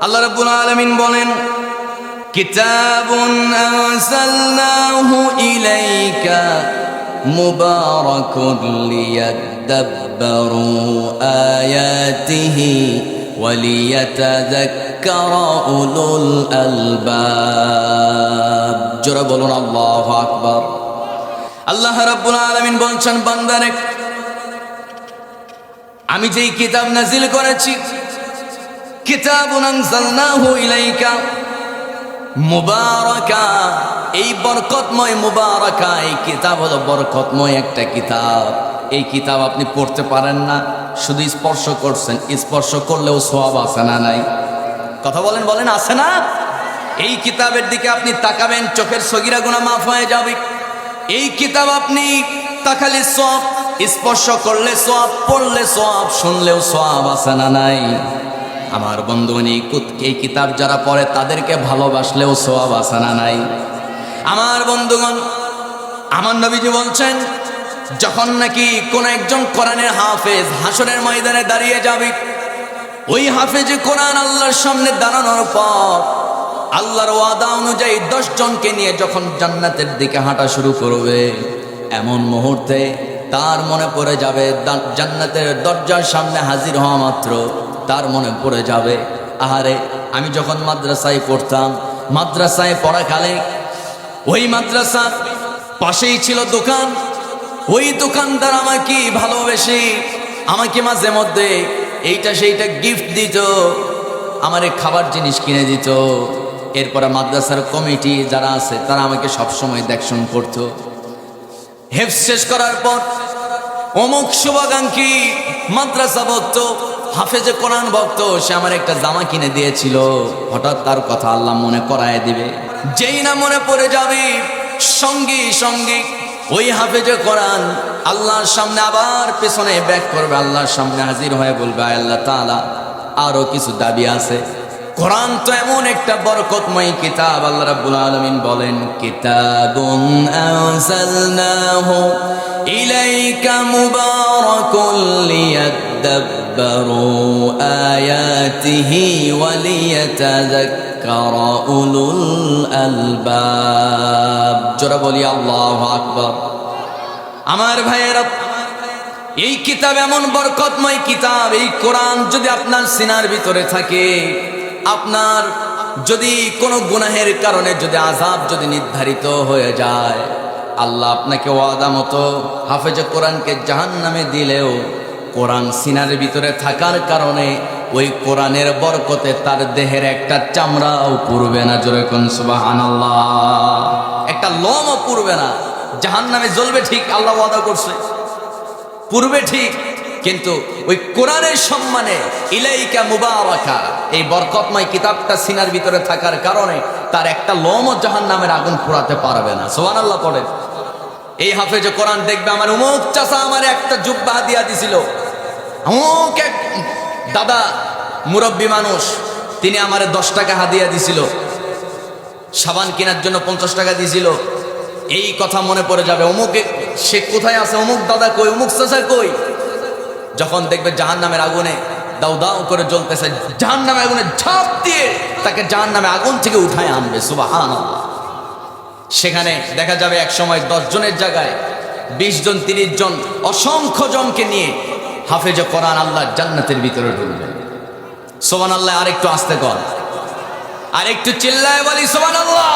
আল্লাহ রাব্বুল আলামিন বলেন কিতাবুন আনসালনাহু ইলাইকা মুবারাকুন লিয়াদাব্বারু আয়াতিহি وليتذكر أولو الألباب জোরে বলুন আল্লাহু আকবার আল্লাহ রাব্বুল আলামিন বলছেন বান্দারে আমি যেই কিতাব নাজিল করেছি কিতাবুন আনজালনাহু ইলাইকা। মুবারাকা, এই বরকতময় মুবারাকা, এই কিতাব হলো বরকতময় একটা কিতাব। এই কিতাব আপনি পড়তে পারেন না, শুধু স্পর্শ করছেন। স্পর্শ করলেও সওয়াব আছে না নাই? কথা বলেন বলেন, আছে না? এই কিতাবের দিকে আপনি তাকাবেন, চোখের সগিরা গুণা মাফ হয়ে যাবে। এই কিতাব আপনি তাকালে সব স্পর্শ করলে সব পড়লে সব শুনলেও সব আছে না নাই? আমার বন্ধুগণ এই কিতাব যারা পড়ে তাদেরকে ভালোবাসলেও সব আসানা নাই? আমার বন্ধুগণ, আমার নবীজি বলছেন, যখন নাকি কোন একজন কোরআনের হাফেজ হাসনের ময়দানে দাঁড়িয়ে যাবে, ওই হাফেজে কোরআন আল্লাহর সামনে দাঁড়ানোর পর আল্লাহর ওয়াদা অনুযায়ী দশ জনকে নিয়ে যখন জান্নাতের দিকে হাঁটা শুরু করবে, এমন মুহূর্তে তার মনে পড়ে যাবে জান্নাতের দরজার সামনে হাজির হওয়া মাত্র। তার মনে পড়ে যাবে। আহারে, আমি যখন মাদ্রাসায় পড়তাম, মাদ্রাসায় পড়াকালে ওই মাদ্রাসার পাশেই ছিল দোকান। ওই দোকানদার আমাকে ভালোবেসে আমাকে মাঝে মধ্যে এইটা সেইটা গিফট দিত, আমারে খাবার জিনিস কিনে দিত। এরপরে মাদ্রাসার কমিটি যারা আছে, তারা আমাকে সবসময় দেখশন করতো। হেফ শেষ করার পর অমুক শুভাকাঙ্ক্ষী মাদ্রাসা ভক্ত হাফেজে কোরআন ভক্ত, সে আমার একটা জামা কিনে দিয়েছিল। হঠাৎ তার কথা আল্লাহ মনে করায় দিবে। যেই না মনে পড়ে যাবে, সঙ্গী সঙ্গী ওই হাফেজে কোরআন আল্লাহর সামনে আবার পেছনে ব্যাক করবে। আল্লাহর সামনে হাজির হয়ে বলবে, "আয় আল্লাহ তাআলা, আরও কিছু দাবি আছে। কোরআন তো এমন একটা বরকতময় কিতাব, আল্লাহ রাব্বুল আলামিন বলেন, কিতাবুন আনসালনাহু ইলাইকা মুবারাকুন লিয়াদাব্বারু আয়াতিহি ওয়া লিয়াতাযাক্কারা উলুল আলবাব জোরা বলি, আল্লাহু আকবার। আমার ভাইয়েরা, এই কিতাব এমন বরকতময় কিতাব, এই কোরআন যদি আপনার সিনার ভিতরে থাকে, আপনার যদি কোনো গুনাহের কারণে যদি আজাব যদি নির্ধারিত হয়ে যায়, আল্লাহ আপনাকে ওয়াদা মতো হাফেজে কোরআনকে জাহান নামে দিলেও কোরআন সিনার ভিতরে থাকার কারণে ওই কোরআনের বরকতে তার দেহের একটা চামড়াও পুরবে না জোরে কোন একটা লমও পুরবে না। জাহান নামে জ্বলবে ঠিক, আল্লাহ ওয়াদা করছে। পূর্বে ঠিক, কিন্তু ওই কোরআনের সম্মানে ইলাইকা মুবারাকা, এই বরকতময় কিতাবটা সিনার ভিতরে থাকার কারণে তার একটা লোমও জাহান নামের আগুন পোড়াতে পারবে না। সোহান আল্লাহ পড়ে এই হাফেজে কোরআন দেখবে, আমার উমুক চাষা আমার একটা জুব্বা দিয়া দিছিল। অমুক এক দাদা মুরব্বী মানুষ, তিনি আমারে দশ টাকা হাদিয়া দিছিল। সাবান কেনার জন্য পঞ্চাশ টাকা দিয়েছিল এই কথা মনে পড়ে যাবে, অমুক সে কোথায় আছে? অমুক দাদা কই? অমুক চাচা কই? যখন দেখবে জাহান নামের আগুনে দাউ দাউ করে জ্বলতেছে জাহান নামে আগুনে ঝাঁপ দিয়ে তাকে জাহান নামে আগুন থেকে উঠায় আনবে সুবাহান সেখানে দেখা যাবে এক সময় দশ জনের জায়গায় বিশ জন, তিরিশ জন অসংখ্য জনকে নিয়ে হাফেজে কোরআন আল্লাহ জান্নাতের ভিতরে ঢুকবে। সোমান আল্লাহ আরেকটু আসতে কর। আরেকটু চিল্লায় বলি সোমান আল্লাহ